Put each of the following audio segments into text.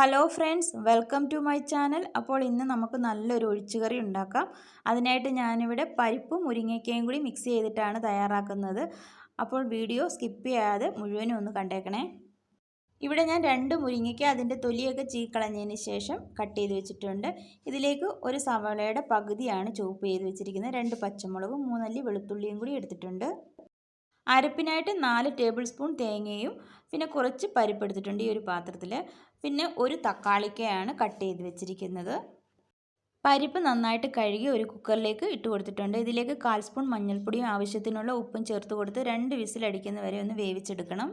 Hello friends welcome to my channel അപ്പോൾ ഇന്ന് നമുക്ക് നല്ലൊരു ഒഴിച്ചുകറി ഉണ്ടാക്കാം. അതിനായിട്ട് ഞാനിവിടെ പരിപ്പും മുരിങ്ങയ്ക്കയും കൂടി മിക്സ് ചെയ്തിട്ടാണ് തയ്യാറാക്കുന്നത്. അപ്പോൾ വീഡിയോ സ്കിപ്പ് ചെയ്യാതെ മുഴുവനും ഒന്ന് കണ്ടേക്കണേ. ഇവിടെ ഞാൻ രണ്ട് മുരിങ്ങയ്ക്ക അതിന്റെ തൊലിയൊക്കെ ചീക്കളഞ്ഞതിന് ശേഷം കട്ട് ചെയ്ത് വെച്ചിട്ടുണ്ട്. ഇതിലേക്ക് ഒരു സവാളയുടെ പകുതിയാണ് ചുവപ്പ് ചെയ്ത് വെച്ചിരിക്കുന്നത്. രണ്ട് പച്ചമുളകും മൂന്നല്ലി വെളുത്തുള്ളിയും കൂടി എടുത്തിട്ടുണ്ട്. അരപ്പിനായിട്ട് നാല് ടേബിൾ സ്പൂൺ തേങ്ങയും പിന്നെ കുറച്ച് പരിപ്പെടുത്തിട്ടുണ്ട് ഈ ഒരു പാത്രത്തിൽ പിന്നെ ഒരു തക്കാളിക്കയാണ് കട്ട് ചെയ്ത് വെച്ചിരിക്കുന്നത്. പരിപ്പ് നന്നായിട്ട് കഴുകി ഒരു കുക്കറിലേക്ക് ഇട്ട് കൊടുത്തിട്ടുണ്ട്. ഇതിലേക്ക് കാൽ സ്പൂൺ മഞ്ഞൾപ്പൊടിയും ആവശ്യത്തിനുള്ള ഉപ്പും ചേർത്ത് കൊടുത്ത് രണ്ട് വിസിലടിക്കുന്ന വരെ ഒന്ന് വേവിച്ചെടുക്കണം.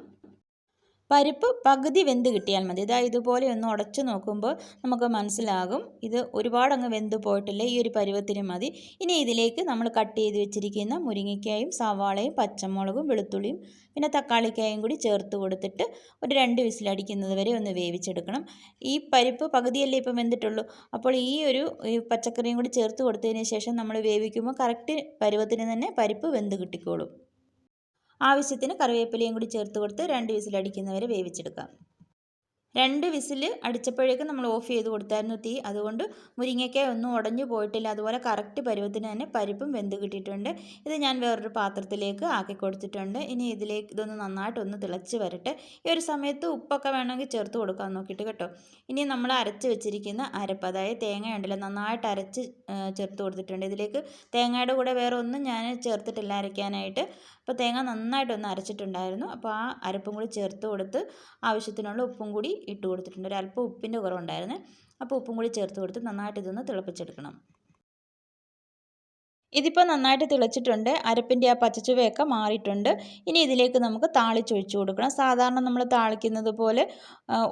പരിപ്പ് പകുതി വെന്ത് കിട്ടിയാൽ മതി. ഇതാ ഇതുപോലെ ഒന്ന് ഉടച്ചു നോക്കുമ്പോൾ നമുക്ക് മനസ്സിലാകും. ഇത് ഒരുപാട് അങ്ങ് വെന്ത് പോയിട്ടില്ല? ഈ ഒരു പരുവത്തിന് മതി. ഇനി ഇതിലേക്ക് നമ്മൾ കട്ട് ചെയ്ത് വെച്ചിരിക്കുന്ന മുരിങ്ങയ്ക്കായും സവാളയും പച്ചമുളകും വെളുത്തുള്ളിയും പിന്നെ തക്കാളിക്കായും കൂടി ചേർത്ത് കൊടുത്തിട്ട് ഒരു രണ്ട് വിസിലടിക്കുന്നത് വരെ ഒന്ന് വേവിച്ചെടുക്കണം. ഈ പരിപ്പ് പകുതിയല്ലേ ഇപ്പം വെന്തിട്ടുള്ളൂ? അപ്പോൾ ഈ ഒരു പച്ചക്കറിയും കൂടി ചേർത്ത് കൊടുത്തതിന് ശേഷം നമ്മൾ വേവിക്കുമ്പോൾ കറക്റ്റ് പരുവത്തിന് തന്നെ പരിപ്പ് വെന്ത് കിട്ടിക്കോളും. ആവശ്യത്തിന് കറിവേപ്പിലയും കൂടി ചേർത്ത് കൊടുത്ത് രണ്ട് വിസിലടിക്കുന്നവരെ വേവിച്ചെടുക്കാം. രണ്ട് വിസിൽ അടിച്ചപ്പോഴേക്കും നമ്മൾ ഓഫ് ചെയ്ത് കൊടുത്തായിരുന്നു തീ. അതുകൊണ്ട് മുരിങ്ങയ്ക്ക ഒന്നും ഉടഞ്ഞു പോയിട്ടില്ല. അതുപോലെ കറക്റ്റ് പരുവത്തിന് തന്നെ പരിപ്പും വെന്ത് കിട്ടിയിട്ടുണ്ട്. ഇത് ഞാൻ വേറൊരു പാത്രത്തിലേക്ക് ആക്കി കൊടുത്തിട്ടുണ്ട്. ഇനി ഇതിലേക്ക് ഇതൊന്ന് നന്നായിട്ടൊന്ന് തിളച്ച് വരട്ടെ. ഈ ഒരു സമയത്ത് ഉപ്പൊക്കെ വേണമെങ്കിൽ ചേർത്ത് കൊടുക്കാൻ നോക്കിയിട്ട് കേട്ടോ. ഇനി നമ്മൾ അരച്ച് വെച്ചിരിക്കുന്ന അരപ്പ് അതായത് തേങ്ങ ഉണ്ടല്ലോ നന്നായിട്ട് അരച്ച് ചേർത്ത് കൊടുത്തിട്ടുണ്ട്. ഇതിലേക്ക് തേങ്ങയുടെ കൂടെ വേറെ ഒന്നും ഞാൻ ചേർത്തിട്ടില്ല അരയ്ക്കാനായിട്ട്. അപ്പോൾ തേങ്ങ നന്നായിട്ടൊന്ന് അരച്ചിട്ടുണ്ടായിരുന്നു. അപ്പോൾ ആ അരപ്പും കൂടി ചേർത്ത് കൊടുത്ത് ആവശ്യത്തിനുള്ള ഉപ്പും കൂടി ഇട്ട് കൊടുത്തിട്ടുണ്ട്. ഒരു അല്പം ഉപ്പിന്റെ കുറവുണ്ടായിരുന്നു. അപ്പോൾ ഉപ്പും കൂടി ചേർത്ത് കൊടുത്ത് നന്നായിട്ട് ഇതൊന്ന് തിളപ്പിച്ചെടുക്കണം. ഇതിപ്പോൾ നന്നായിട്ട് തിളച്ചിട്ടുണ്ട്. അരപ്പിന്റെ ആ പച്ചച്ചുവയൊക്കെ മാറിയിട്ടുണ്ട്. ഇനി ഇതിലേക്ക് നമുക്ക് താളിച്ചൊഴിച്ചു കൊടുക്കണം. സാധാരണ നമ്മൾ താളിക്കുന്നത് പോലെ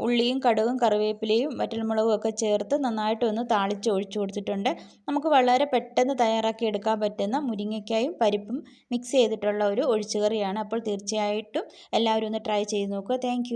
ഉള്ളിയും കടുകും കറിവേപ്പിലയും വറ്റൽമുളകും ഒക്കെ ചേർത്ത് നന്നായിട്ട് ഒന്ന് താളിച്ച് ഒഴിച്ചു കൊടുത്തിട്ടുണ്ട്. നമുക്ക് വളരെ പെട്ടെന്ന് തയ്യാറാക്കി എടുക്കാൻ പറ്റുന്ന മുരിങ്ങയ്ക്കായും പരിപ്പും മിക്സ് ചെയ്തിട്ടുള്ള ഒരു ഒഴിച്ചുകറിയാണ്. അപ്പോൾ തീർച്ചയായിട്ടും എല്ലാവരും ഒന്ന് ട്രൈ ചെയ്ത് നോക്കുക. താങ്ക്